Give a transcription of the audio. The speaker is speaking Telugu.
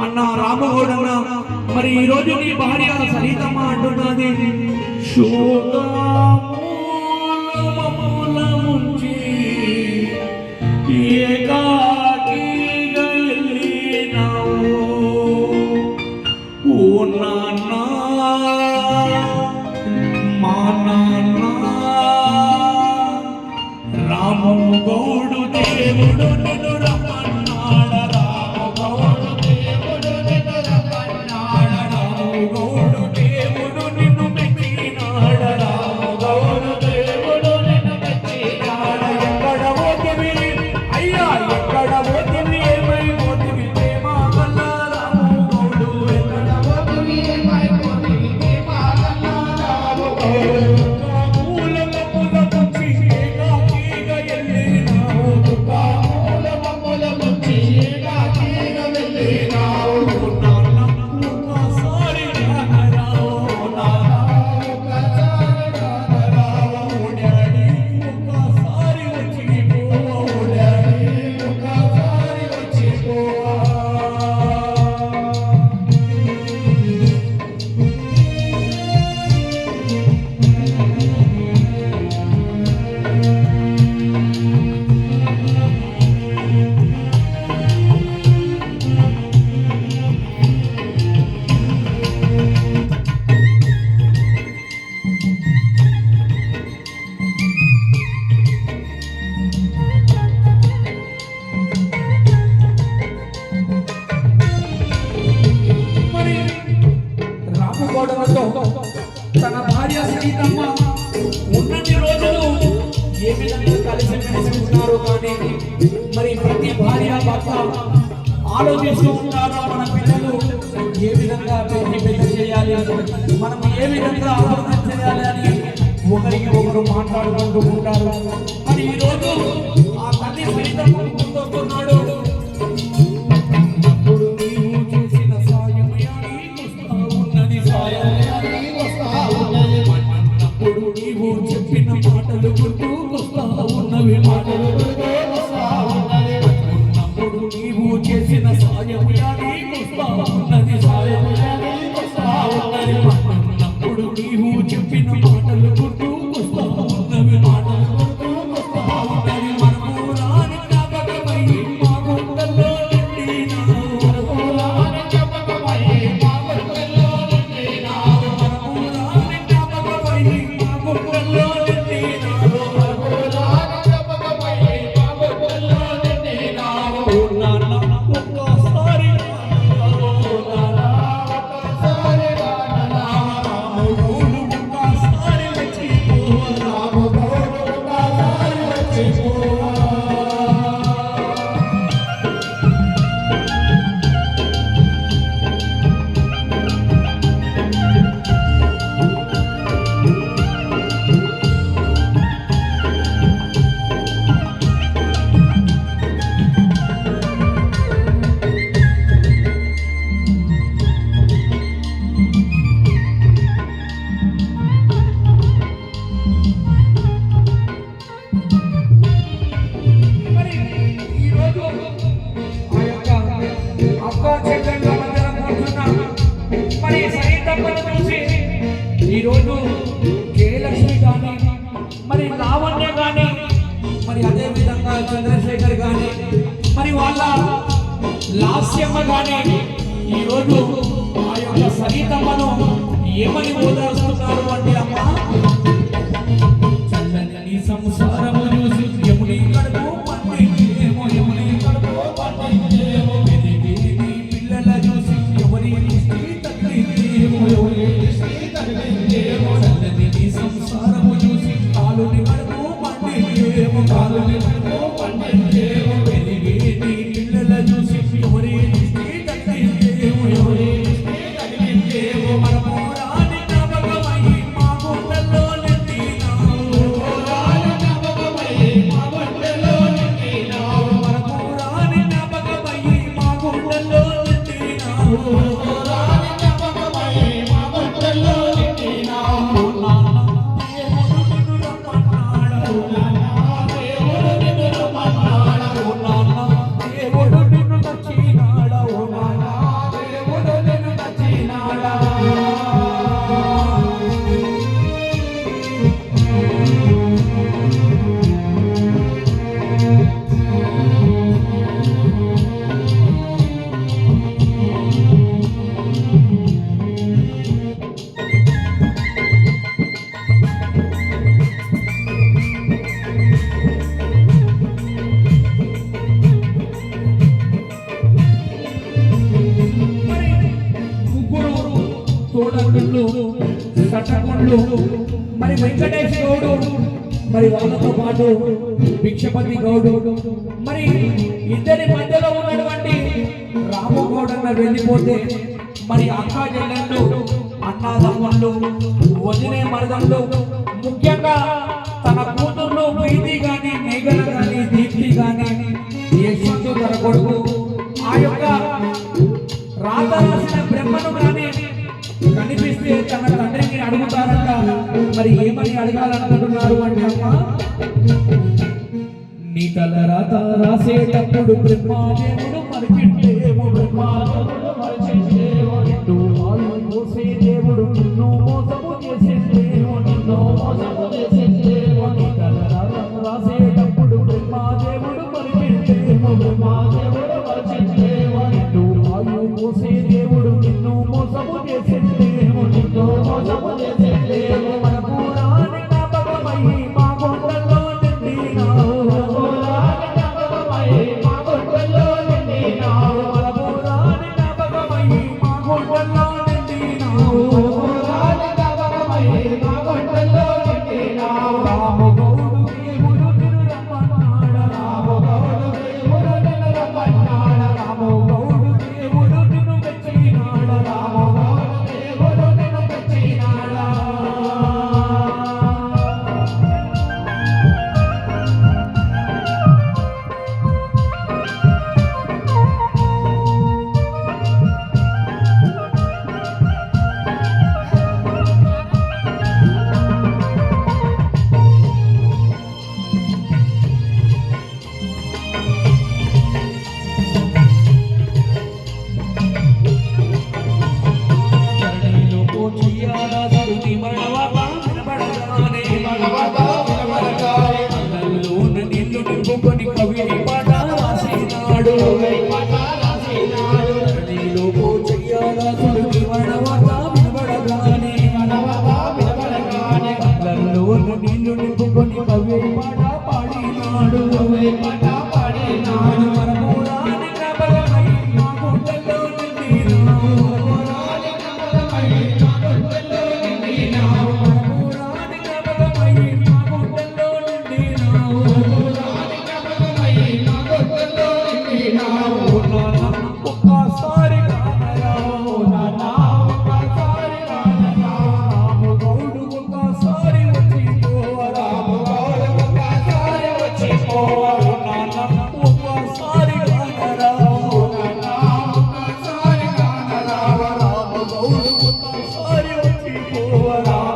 అన్న రామగౌడన్న మరి ఈరోజు నీ భార్య సరితమ్మ అంటున్నది? శోకమ్మ కలిసి మెలిసుకున్నారు కానీ మరి ప్రతి భార్య భర్త ఆలోచిస్తూ ఉంటారు మన పిల్లలు? ఏ విధంగా పెళ్ళి పెళ్ళి చేయాలి? అని మనం ఏ విధంగా ఆలోచన చేయాలి అని ఒకరికి ఒకరు మాట్లాడుకుంటూ ఉంటారు. మరి ఈరోజు ఆ తల్లి సైతం 那少年不要离苦，不要。లాస్యమ్మగానే ఈరోజు ఆ యొక్క సగీతమ్మను ఏమని ఓదారుస్తున్నారు అంటే అమ్మ? గౌడు మరి వెంకటేష్ గౌడు మరి వాళ్ళతో పాటు భిక్షపతి గౌడు మరి ఇద్దరి మధ్యలో ఉన్నటువంటి రాము గౌడన్న వెళ్ళిపోతే మరి అక్క చెల్లెళ్ళు అన్నదమ్ముళ్ళు వదిలే మరదళ్ళు ముఖ్యంగా తన కూతుర్లు ప్రీతి గాని మేఘన గాని దీప్తి గాని యశ్వంతు తన కొడుకు ఆ యొక్క మరి ఏమని అడగాలనుకుంటున్నారు అంటే అమ్మ? నీ తల రాత రాసేటప్పుడు బ్రహ్మాదేవుడు మరిచిట్టేమో బ్రహ్మాదేవుడు. ధరణిలో பாடுவோமே